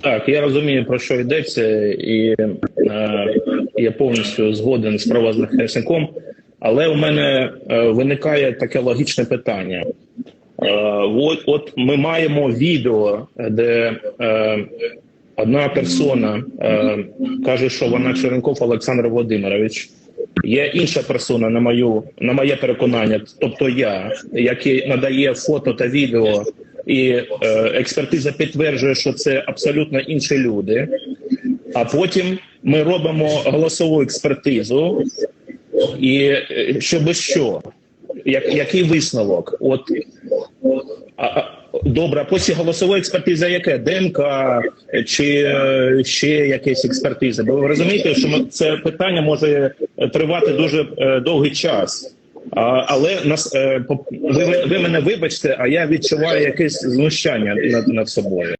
Так, я розумію про що йдеться, і е, я повністю згоден з правозахисником. Але у мене е, виникає таке логічне питання. Е, от, от ми маємо відео, де е, одна персона е, каже, що вона Черенков Олександр Володимирович. Є інша персона, на мою на моє переконання, тобто я, який надає фото та відео, і е, експертиза підтверджує, що це абсолютно інші люди. А потім ми робимо голосову експертизу, і е, щоби що? Як, який висновок? От а, добре, після голосової експертизи яке? ДНК чи е, ще якась експертиза? Бо ви розумієте, що ми- це питання може тривати дуже е, довгий час. Але нас е, ви, ви мене вибачте, а я відчуваю якесь знущання над, над собою.